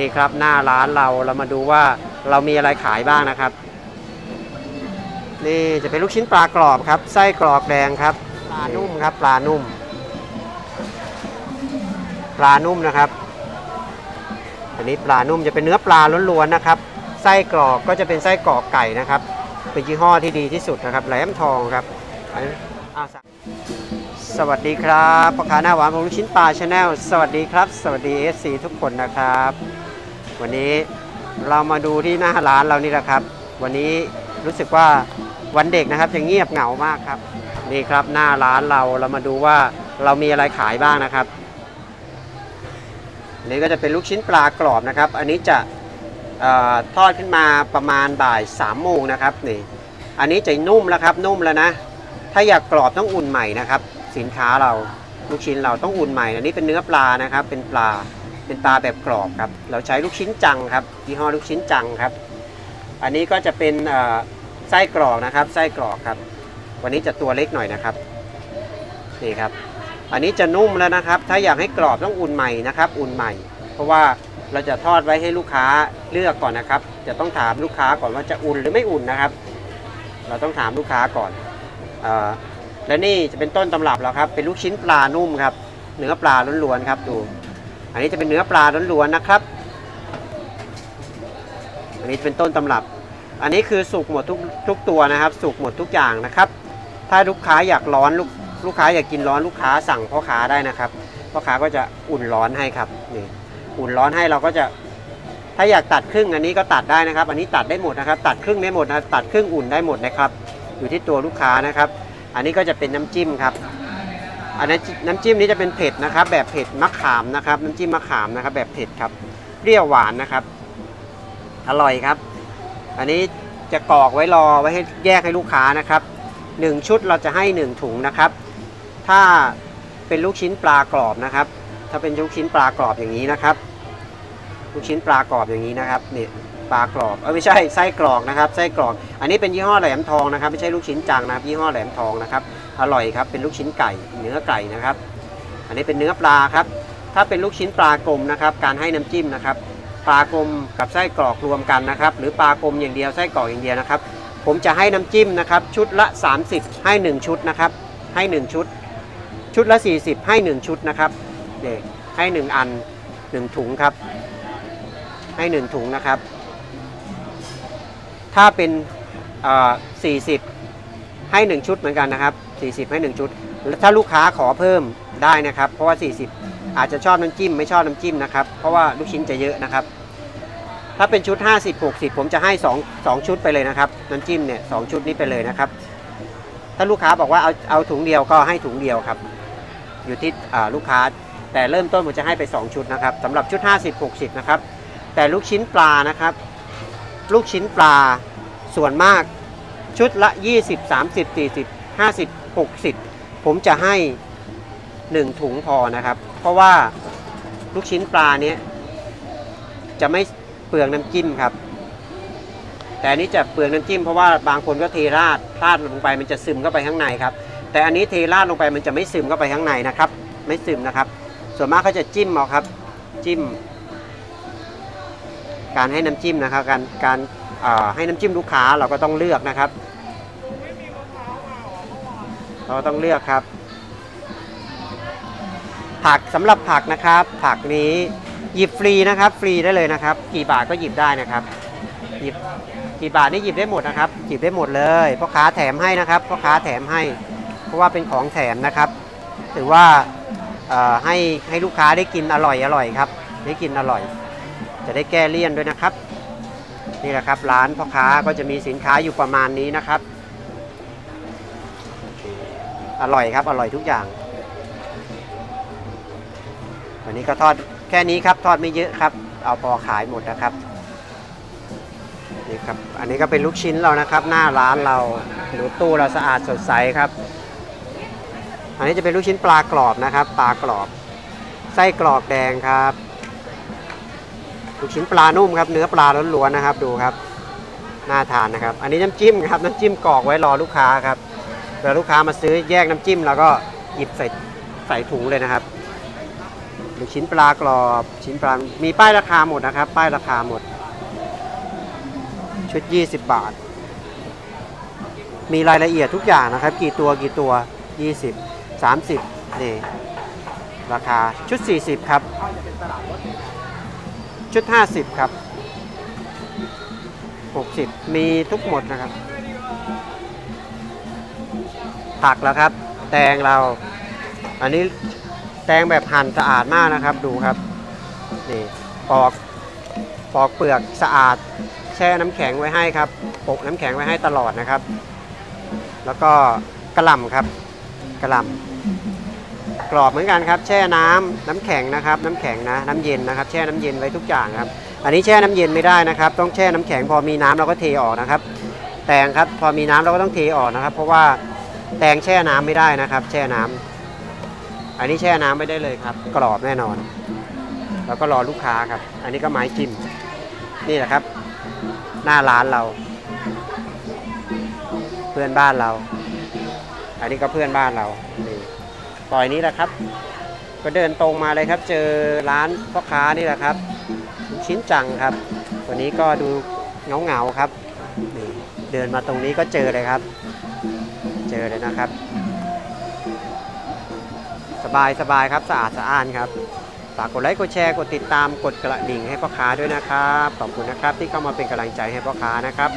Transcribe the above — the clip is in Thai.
นี่ครับ หน้าร้านเราเรามาดูว่าเรามีอะไรขายบ้างนะครับ นี่จะเป็นลูกชิ้นปลากรอบครับ ไส้กรอกแดงครับ ปลานุ่มครับ ปลานุ่ม ปลานุ่มนะครับ อันนี้ปลานุ่มจะเป็นเนื้อปลาล้วนๆนะครับ ไส้กรอกก็จะเป็นไส้กรอกไก่นะครับ เป็นยี่ห้อที่ดีที่สุดนะครับ แหลมทองครับสวัสดีครับพ่อค้าหน้าหวานของลูกชิ้นปลาชาแนลสวัสดีครับ สวัสดีเอซีทุกคนนะครับ วันนี้เรามาดูที่หน้าร้านเรานี่แหละครับ วันนี้รู้สึกว่าวันเด็กนะครับจะเงียบเหงามากครับนี่ครับหน้าร้านเราเรามาดูว่าเรามีอะไรขายบ้างนะครับนนี้ก็จะเป็นลูกชิ้นปลากรอบนะครับ อันนี้จะออทอดขึ้นมาประมาณบ่าย3ามโมงนะครับนี่อันนี้จะนุ่มแล้วครับนุ่มแล้วนะ ถ้าอยากกรอบต้องอุ่นใหม่นะครับ สินค้าเราลูกชิ้นเราต้องอุ่นใหม่ อันนี้เป็นเนื้อปลานะครับ เป็นปลา เป็นปลาแบบกรอบครับ เราใช้ลูกชิ้นจังครับยี่ห้อลูกชิ้นจังครับ อันนี้ก็จะเป็นไส้กรอกนะครับ ไส้กรอกครับ วันนี้จะตัวเล็กหน่อยนะครับ นี่ครับ อันนี้จะนุ่มแล้วนะครับ ถ้าอยากให้กรอบต้องอุ่นใหม่นะครับ อุ่นใหม่ เพราะว่าเราจะทอดไว้ให้ลูกค้าเลือกก่อนนะครับ จะต้องถามลูกค้าก่อนว่าจะอุ่นหรือไม่อุ่นนะครับ เราต้องถามลูกค้าก่อนออและนี่จะเป็นต้นตำรับแล้วครับ เป็นลูกชิ้นปลานุ่มครับ เนื้อปลาล้วนๆครับดู อันนี้จะเป็นเนื้อปลาล้วนๆนะครับ อันนี้เป็นต้นตำรับ อันนี้คือสุกหมดทุกทุกตัวนะครับ สุกหมดทุกอย่างนะครับ ถ้าลูกค้าอยากร้อนลูกลูกค้าอยากกินร้อนลูกค้าสั่งพ่อค้าได้นะครับพ่อค้าก็จะอุ่นร้อนให้ครับนี่อุ่นร้อนให้เราก็จะ ถ้าอยากตัดครึ่งอันนี้ก็ตัดได้นะครับ อันนี้ตัดได้หมดนะครับ ตัดครึ่งได้หมดนะตัดครึ่งอุ่นได้หมดนะครับ อยู่ที่ตัวลูกค้านะครับ อันนี้ก็จะเป็นน้ำจิ้มครับ อันนั้นน้ำจิ้มนี้จะเป็นเผ็ดนะครับ แบบเผ็ดมะขามนะครับ น้ำจิ้มมะขามนะครับ แบบเผ็ดครับเปรี้ยวหวานนะครับ อร่อยครับ อันนี้จะกรอกไว้รอไว้ให้แยกให้ลูกค้านะครับหนึ่งชุดเราจะให้หนึ่งถุงนะครับ ถ้าเป็นลูกชิ้นปลากรอบนะครับ ถ้าเป็นลูกชิ้นปลากรอบอย่างนี้นะครับ ลูกชิ้นปลากรอบอย่างนี้นะครับนี่ปลากรอบเออไม่ใช่ไส้กรอกนะครับไส้กรอก อันนี้เป็นยี่ห้อแหลมทองนะครับ ไม่ใช่ลูกชิ้นจังนะครับ ยี่ห้อแหลมทองนะครับ อร่อยครับเป็นลูกชิ้นไก่เนื้อไก่นะครับ อันนี้เป็นเนื้อปลาครับ ถ้าเป็นลูกชิ้นปลากลมนะครับ การให้น้ำจิ้มนะครับ ปลากลมกับไส้กรอกรวมกันนะครับ หรือปลากลมอย่างเดียวไส้กรอกอย่างเดียวนะครับ ผมจะให้น้ำจิ้มนะครับ ชุดละ 30 ให้ 1 ชุดนะครับ ให้ 1 ชุด ชุดละ 40 ให้ 1 ชุดนะครับเด็กให้ 1 อัน 1 ถุงครับ ให้ 1 ถุงนะครับ ถ้าเป็นอ่อ40 ให้ 1 ชุดเหมือนกันนะครับ 40 ให้ 1 ชุด ถ้าลูกค้าขอเพิ่มได้นะครับ เพราะว่า 40 อาจจะชอบน้ำจิ้มไม่ชอบน้ำจิ้มนะครับ เพราะว่าลูกชิ้นจะเยอะนะครับ ถ้าเป็นชุด 50 60 ผมจะให้ 2 2 ชุดไปเลยนะครับ น้ำจิ้มเนี่ยสชุดนี้ไปเลยนะครับ ถ้าลูกค้าบอกว่าเอาเอาถุงเดียวก็ให้ถุงเดียวครับ อยู่ที่ลูกค้า แต่เริ่มต้นผมจะให้ไป 2 ชุดนะครับสำหรับชุด 50 60 นะครับ แต่ลูกชิ้นปลานะครับ ลูกชิ้นปลาส่วนมาก ชุดละ 20 30 40 50 60 ผมจะให้ 1 ถุงพอนะครับ เพราะว่าลูกชิ้นปลาเนี้ยจะไม่เปลืองน้ำจิ้มครับ แต่อันนี้จะเปลืองน้ำจิ้ม เพราะว่าบางคนก็เทราดราดลงไปมันจะซึมเข้าไปข้างในครับ แต่อันนี้เทราดลงไปมันจะไม่ซึมเข้าไปข้างในนะครับ ไม่ซึมนะครับ ส่วนมากเขาจะจิ้มเอาครับ จิ้ม การให้น้ำจิ้มนะครับ การการ ให้น้ำจิ้มลูกค้าเราก็ต้องเลือกนะครับเราต้องเลือกครับ ผักสำหรับผักนะครับ ผักนี้หยิบฟรีนะครับ ฟรีได้เลยนะครับ กี่บาทก็หยิบได้นะครับ หยิบกี่บาทนี่หยิบได้หมดนะครับ หยิบได้หมดเลยพ่อค้าแถมให้นะครับพ่อค้าแถมให้ เพราะว่าเป็นของแถมนะครับ ถือว่าให้ให้ลูกค้าได้กินอร่อยอร่อยครับ ได้กินอร่อย จะได้แก้เลี่ยนด้วยนะครับ นี่แหละครับร้านพ่อค้าก็จะมีสินค้าอยู่ประมาณนี้นะครับ อร่อยครับอร่อยทุกอย่าง วันนี้ก็ทอดแค่นี้ครับทอดไม่เยอะครับ เอาพอขายหมดนะครับนี่ครับอันนี้ก็เป็นลูกชิ้นเรานะครับ หน้าร้านเราดูตู้เราสะอาดสดใสครับ อันนี้จะเป็นลูกชิ้นปลากรอบนะครับ ปลากรอบ ไส้กรอกแดงครับ ลูกชิ้นปลานุ่มครับ เนื้อปลาล้วนๆนะครับ ดูครับ น่าทานนะครับ อันนี้น้ำจิ้มครับน้ำจิ้มกรอกไว้รอลูกค้าครับเวลาลูกค้ามาซื้อแยกน้ำจิ้ม แล้วก็หยิบใส่ใส่ถุงเลยนะครับลูกชิ้นปลากรอบชิ้นปลา มีป้ายราคาหมดนะครับ ป้ายราคาหมด ชุด 20 บาท มีรายละเอียดทุกอย่างนะครับ กี่ตัวกี่ตัว 20 30นี่ราคาชุด 40 ครับ ชุด 50 ครับ 60 มีทุกหมดนะครับ ผักแล้วครับ แตงเรา อันนี้แตงแบบหั่นสะอาดมากนะครับ ดูครับ นี่ปอกปอกเปลือกสะอาด แช่น้ำแข็งไว้ให้ครับปกน้ำแข็งไว้ให้ตลอดนะครับ แล้วก็กระหล่ำครับกระหล่ำ กรอบเหมือนกันครับ แช่น้ำน้ำแข็งนะครับ น้ำแข็งนะน้ำเย็นนะครับ แช่น้ำเย็นไว้ทุกอย่างครับ อันนี้แช่น้ำเย็นไม่ได้นะครับ ต้องแช่น้ำแข็งพอมีน้ำเราก็เทออกนะครับ แตงครับพอมีน้ำเราก็ต้องเทออกนะครับ เพราะว่าแตงแช่น้ำไม่ได้นะครับ แช่น้ำอันนี้แช่น้ำไม่ได้เลยครับ กรอบแน่นอน แล้วก็รอลูกค้าครับ อันนี้ก็ไม้จิ้มนี่แหละครับ หน้าร้านเรา เพื่อนบ้านเรา อันนี้ก็เพื่อนบ้านเรานี่ ซอยนี้แหละครับ ก็เดินตรงมาเลยครับ เจอร้านพ่อค้านี่แหละครับ ชิ้นจังครับวันนี้ก็ดูเงาเงาครับ เดินมาตรงนี้ก็เจอเลยครับ เจอเลยนะครับ สบายสบายครับสะอาดสะอ้านครับฝากกดไลค์กดแชร์กดติดตามกดกระดิ่งให้พ่อค้าด้วยนะครับขอบคุณนะครับที่เข้ามาเป็นกำลังใจให้พ่อค้านะครับ